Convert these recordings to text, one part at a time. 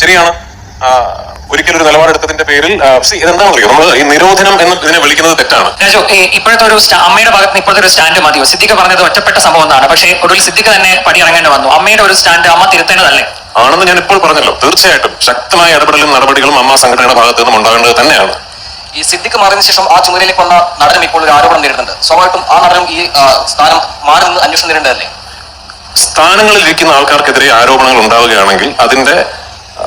ശരിയാണ്. ഒരിക്കലൊരു ഒരിക്കലും ഒരു നിലപാടെടുത്തതിന്റെ പേരിൽ ഇതെന്താണെന്ന് അറിയോ? നമ്മൾ ഈ നിരോധനം എന്ന് ഇതിനെ വിളിക്കുന്നത് തെറ്റാണ്. രാജു ഇപ്പോഴത്തെ ഒരു അമ്മയുടെ ഭാഗത്ത് നിന്ന് ഇപ്പോഴത്തെ ഒരു സ്റ്റാൻഡ് മതിയോ സിദ്ദിഖ് പറഞ്ഞത് ഒറ്റപ്പെട്ട സംഭവം എന്നാണ്. പക്ഷേ ഒടുവിൽ സിദ്ദിഖ് തന്നെ പടി പടിയിറങ്ങേണ്ടി വന്നു. അമ്മയുടെ ഒരു സ്റ്റാൻഡ് അമ്മ തിരുത്തേണ്ടതല്ലേ? ആണെന്ന് ഞാൻ ഇപ്പോൾ പറഞ്ഞല്ലോ. തീർച്ചയായിട്ടും ശക്തമായ ഇടപെടലും നടപടികളും അമ്മ സംഘടനയുടെ ഭാഗത്തു നിന്നും ഉണ്ടാകേണ്ടത് തന്നെയാണ്. ഈ സിദ്ദിഖ് മാറിയതിനു ശേഷം ആ ചുമതലയിലേക്ക് വന്ന നടനും ഇപ്പോൾ ഒരു ആരോപണം നേരിടുന്നുണ്ട്. സ്വാഭാവികമായിട്ടും ആ നടനും ഈ സ്ഥാനം മാറുന്നത് അന്വേഷണം നേരിടേണ്ടതല്ലേ? സ്ഥാനങ്ങളിൽ ഇരിക്കുന്ന ആൾക്കാർക്കെതിരെ ആരോപണങ്ങൾ ഉണ്ടാവുകയാണെങ്കിൽ അതിന്റെ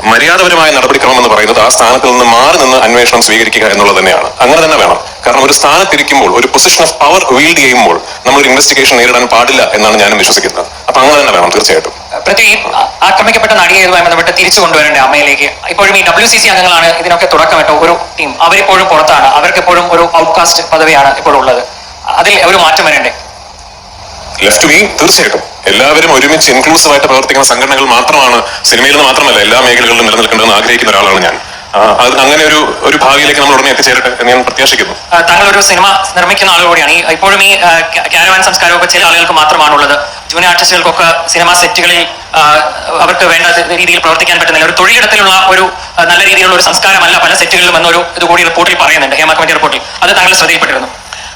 മര്യാദപരമായ നടപടിക്രമം എന്ന് പറയുന്നത് ആ സ്ഥാനത്ത് നിന്ന് മാറി നിന്ന് അന്വേഷണം സ്വീകരിക്കുക എന്നുള്ളത് തന്നെയാണ്. അങ്ങനെ തന്നെ വേണം. കാരണം ഒരു സ്ഥാനത്തിരിക്കുമ്പോൾ ഒരു പൊസിഷൻ ഓഫ് പവർ വീൽഡ് ചെയ്യുമ്പോൾ നമ്മൾ ഒരു ഇൻവെസ്റ്റിഗേഷൻ നേരിടാൻ പാടില്ല എന്നാണ് ഞാനും വിശ്വസിക്കുന്നത്. അപ്പൊ അങ്ങനെ തന്നെ വേണം തീർച്ചയായിട്ടും. പ്രതി ആക്രമിക്കപ്പെട്ട ബന്ധപ്പെട്ട് തിരിച്ചു കൊണ്ടുവരേണ്ട അമ്മയിലേക്ക്? ഇപ്പോഴും ഈ ഡബ്ല്യു സി സി അംഗങ്ങളാണ് ഇതിനൊക്കെ തുടക്കമിട്ട ഒരു ടീം അവരിപ്പോഴും പുറത്താണ്. അവർക്ക് എപ്പോഴും ഒരു ഔട്ട്കാസ്റ്റ് പദവിയാണ് ഇപ്പോഴും ഉള്ളത് അതിൽ ഒരു മാറ്റം വരണ്ടേ? ലെഫ്റ്റ് വിങ് തീർച്ചയായിട്ടും. എല്ലാവരും ഒരുമിച്ച് ഇൻക്ലൂസീവ് ആയിട്ട് പ്രവർത്തിക്കുന്ന സംഘടനകൾ മാത്രമാണ് സിനിമയിൽ നിന്ന് മാത്രമല്ല എല്ലാ മേഖലകളിലും നിലനിൽക്കേണ്ടതെന്ന് ആഗ്രഹിക്കുന്ന ഒരാളാണ് ഞാൻ. അത് അങ്ങനെ ഒരു ഒരു ഭാവിയിലേക്ക് നമ്മൾ ഉടനെ എത്തിച്ചേരട്ടെ എന്ന് ഞാൻ പ്രത്യാശിക്കുന്നു. താങ്കൾ ഒരു സിനിമ നിർമ്മിക്കുന്ന ആൾ കൂടിയാണ്. ഈ ഇപ്പോഴും ഈ ക്യാരവാൻ സംസ്കാരമൊക്കെ ചില ആളുകൾക്ക് മാത്രമാണുള്ളത്. ജൂനിയർ ആർട്ടിസ്റ്റുകൾക്കൊക്കെ സിനിമാ സെറ്റുകളിൽ അവർക്ക് വേണ്ട രീതിയിൽ പ്രവർത്തിക്കാൻ പറ്റുന്നില്ല. ഒരു തൊഴിലിടത്തിലുള്ള ഒരു നല്ല രീതിയിലുള്ള ഒരു സംസ്കാരമല്ല പല സെറ്റുകളിലും എന്നൊരു ഇതുകൂടി റിപ്പോർട്ടിൽ പറയുന്നുണ്ട്. ഹേമ കമ്മിറ്റി റിപ്പോർട്ടിൽ. അത് താങ്കൾ ശ്രദ്ധയിൽപ്പെട്ടിരുന്നു.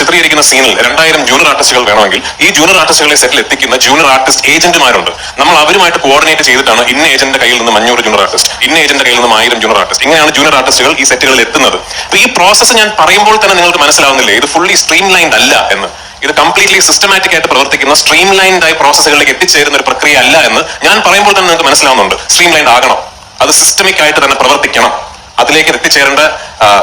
ചിത്രീകരിക്കുന്ന സീനിൽ രണ്ടായിരം ജൂനിയർ ആർട്ടിസ്റ്റുകൾ വേണമെങ്കിൽ ഈ ജൂനിയർ ആർട്ടിസ്റ്റുകളെ സെറ്റിൽ എത്തിക്കുന്ന ജൂനിയർ ആർട്ടിസ്റ്റ് ഏജന്റുമാരുണ്ട് നമ്മൾ അവരുമായിട്ട് കോർഡിനേറ്റ് ചെയ്തിട്ടാണ് ഇന്ന ഏജന്റിന്റെ കയ്യിൽ നിന്ന് അഞ്ഞൂറ് ജൂനിയർ ആർട്ടിസ്റ്റ് ഇന്ന ഏജന്റിന്റെ കയ്യിൽ നിന്ന് ആയിരം ജൂനിയർ ആർട്ടിസ്റ്റ് ഇങ്ങനെയാണ് ജൂനിയർ ആർട്ടിസ്റ്റുകൾ ഈ സെറ്റുകളിൽ എത്തുന്നത്. അപ്പൊ ഈ പ്രോസസ്സ് ഞാൻ പറയുമ്പോൾ തന്നെ നിങ്ങൾക്ക് മനസ്സിലാവുന്നില്ലേ ഇത് ഫുള്ളി സ്ട്രീം ലൈൻഡ് അല്ല എന്ന്. ഇത് കംപ്ലീറ്റ്ലി സിസ്റ്റമാറ്റിക് ആയിട്ട് പ്രവർത്തിക്കുന്ന സ്ട്രീം ആയ പ്രോസസ്സുകളിലേക്ക് എത്തിച്ചേരുന്ന ഒരു പ്രക്രിയ അല്ല എന്ന് ഞാൻ പറയുമ്പോൾ തന്നെ നിങ്ങൾക്ക് മനസ്സിലാവുന്നുണ്ട്. സ്ട്രീം ലൈൻഡ് ആകണം. അത് സിസ്റ്റമിക് ആയിട്ട് തന്നെ പ്രവർത്തിക്കണം. അതിലേക്ക് എത്തിച്ചേരേണ്ട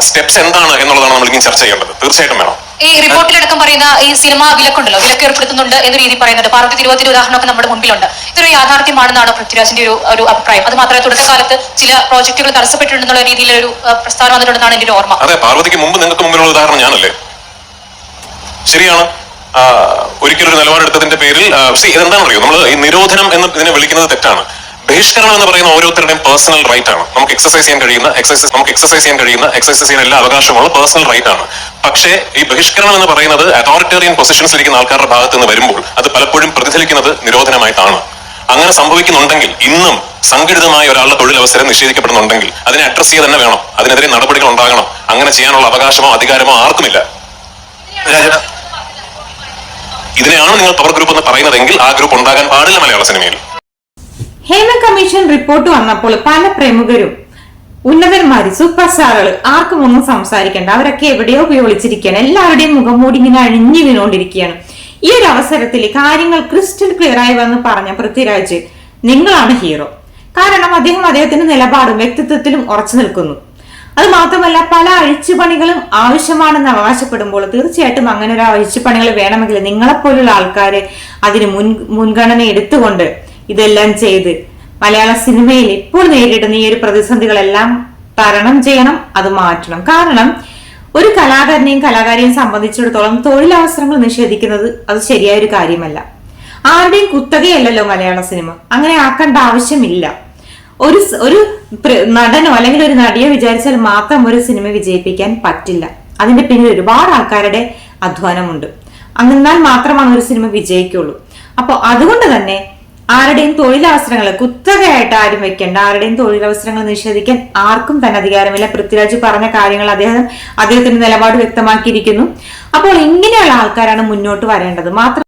സ്റ്റെപ്സ് എന്താണ് എന്നുള്ളതാണ് നമ്മൾ ഇനി ചർച്ച ചെയ്യേണ്ടത്. തീർച്ചയായിട്ടും വേണം. ഈ റിപ്പോർട്ടിൽ അടക്കം പറയുന്ന ഈ സിനിമ വിലക്കുണ്ടല്ലോ വിലക്ക് ഏർപ്പെടുത്തുന്നുണ്ട് എന്ന രീതി പറയുന്നുണ്ട്. പാർവതി തിരുവത്തിന്റെ ഉദാഹരണമൊക്കെ നമ്മുടെ മുമ്പിലുണ്ട്. ഇതൊരു യാഥാർത്ഥ്യമാണെന്നാണോ പൃഥ്വിരാജിന്റെ ഒരു ഒരു അഭിപ്രായം? അത് മാത്രമേ തുടക്കകാലത്ത് ചില പ്രോജക്റ്റുകൾ തടസ്സപ്പെട്ടിട്ടുണ്ടെന്നുള്ള രീതിയിലൊരു ഒരു പ്രസ്താവന വന്നിട്ടുണ്ടെന്നാണ് എന്റെ ഓർമ്മ. അതെ പാർവതിക്ക് മുമ്പ് നിങ്ങൾക്ക് മുമ്പിലുള്ള ഉദാഹരണം ഞാനല്ലേ? ശരിയാണ്. ഒരിക്കലൊരു ഒരിക്കലും ഒരു നിലപാടെടുത്തതിന്റെ പേരിൽ സി എന്താണെന്നറിയോ നമ്മൾ ഈ നിരോധനം എന്ന് ഇതിനെ വിളിക്കുന്നത് തെറ്റാണ്. ബഹിഷ്കരണം എന്ന് പറയുന്ന ഓരോരുത്തരുടെയും പേഴ്സണൽ റൈറ്റ് ആണ്. നമുക്ക് എക്സസൈസ് ചെയ്യാൻ കഴിയുന്ന എക്സസൈസ് നമുക്ക് എക്സസൈസ് ചെയ്യാൻ കഴിയുന്ന എക്സസൈസ് ചെയ്യാൻ എല്ലാ അവകാശമുള്ള പേഴ്സണൽ റൈറ്റ് ആണ്. പക്ഷേ ഈ ബഹിഷ്കരണം എന്ന് പറയുന്നത് അതോറിറ്റേറിയൻ പൊസിഷൻസ് ഇരിക്കുന്ന ആൾക്കാരുടെ ഭാഗത്ത് നിന്ന് വരുമ്പോൾ അത് പലപ്പോഴും പ്രതിഫലിക്കുന്നത് നിരോധനമായിട്ടാണ്. അങ്ങനെ സംഭവിക്കുന്നുണ്ടെങ്കിൽ ഇന്നും സംഘടിതമായ ഒരാളുടെ തൊഴിലവസരം നിഷേധിക്കപ്പെടുന്നുണ്ടെങ്കിൽ അതിനെ അഡ്രസ് ചെയ്യുക തന്നെ വേണം. അതിനെതിരെ നടപടികൾ ഉണ്ടാകണം. അങ്ങനെ ചെയ്യാനുള്ള അവകാശമോ അധികാരമോ ആർക്കുമില്ല. ഇതിനെയാണ് നിങ്ങൾ പവർ ഗ്രൂപ്പ് എന്ന് പറയുന്നതെങ്കിൽ ആ ഗ്രൂപ്പ് ഉണ്ടാകാൻ പാടില്ല മലയാള സിനിമയിൽ. ഹേമ കമ്മീഷൻ റിപ്പോർട്ട് വന്നപ്പോൾ പല പ്രമുഖരും ഉന്നതന്മാര് സൂപ്പർ സ്റ്റാറുകൾ ആർക്കും ഒന്നും സംസാരിക്കേണ്ട. അവരൊക്കെ എവിടെയോ പോയി വിളിച്ചിരിക്കുകയാണ് എല്ലാവരുടെയും മുഖംമൂടി ഇങ്ങനെ അഴിഞ്ഞു വീണുകൊണ്ടിരിക്കുകയാണ്. ഈ ഒരു അവസരത്തിൽ കാര്യങ്ങൾ ക്രിസ്റ്റൽ ക്ലിയർ ആയി വന്ന് പറഞ്ഞ പൃഥ്വിരാജ് നിങ്ങളാണ് ഹീറോ. കാരണം അദ്ദേഹം അദ്ദേഹത്തിന്റെ നിലപാടും വ്യക്തിത്വത്തിലും ഉറച്ചു നിൽക്കുന്നു. അത് മാത്രമല്ല പല അഴിച്ചുപണികളും ആവശ്യമാണെന്ന് അവകാശപ്പെടുമ്പോൾ തീർച്ചയായിട്ടും അങ്ങനെ ഒരു അഴിച്ചുപണികൾ വേണമെങ്കിൽ നിങ്ങളെപ്പോലുള്ള ആൾക്കാര് അതിന് മുൻ മുൻഗണന എടുത്തുകൊണ്ട് ഇതെല്ലാം ചെയ്ത് മലയാള സിനിമയിൽ ഇപ്പോൾ നേരിടുന്ന ഈ ഒരു പ്രതിസന്ധികളെല്ലാം തരണം ചെയ്യണം അത് മാറ്റണം. കാരണം ഒരു കലാകാരനെയും കലാകാരിയെയും സംബന്ധിച്ചിടത്തോളം തൊഴിലവസരങ്ങൾ നിഷേധിക്കുന്നത് അത് ശരിയായ ഒരു കാര്യമല്ല. ആരുടെയും കുത്തകയല്ലല്ലോ മലയാള സിനിമ. അങ്ങനെ ആക്കേണ്ട ആവശ്യമില്ല. ഒരു ഒരു നടനോ അല്ലെങ്കിൽ ഒരു നടിയോ വിചാരിച്ചാൽ മാത്രം ഒരു സിനിമ വിജയിപ്പിക്കാൻ പറ്റില്ല. അതിന്റെ പിന്നിൽ ഒരുപാട് ആൾക്കാരുടെ അധ്വാനമുണ്ട്. എന്നാൽ മാത്രമാണ് ഒരു സിനിമ വിജയിക്കുള്ളൂ. അപ്പോൾ അതുകൊണ്ട് തന്നെ ആരുടെയും തൊഴിലവസരങ്ങൾ കുത്തകയായിട്ട് ആരും വെക്കേണ്ട. ആരുടെയും തൊഴിലവസരങ്ങൾ നിഷേധിക്കാൻ ആർക്കും തന്നെ അധികാരമില്ല. പൃഥ്വിരാജ് പറഞ്ഞ കാര്യങ്ങൾ അദ്ദേഹം അദ്ദേഹത്തിന്റെ നിലപാട് വ്യക്തമാക്കിയിരിക്കുന്നു. അപ്പോൾ ഇങ്ങനെയുള്ള ആൾക്കാരാണ് മുന്നോട്ട് വരേണ്ടത്. മാത്രം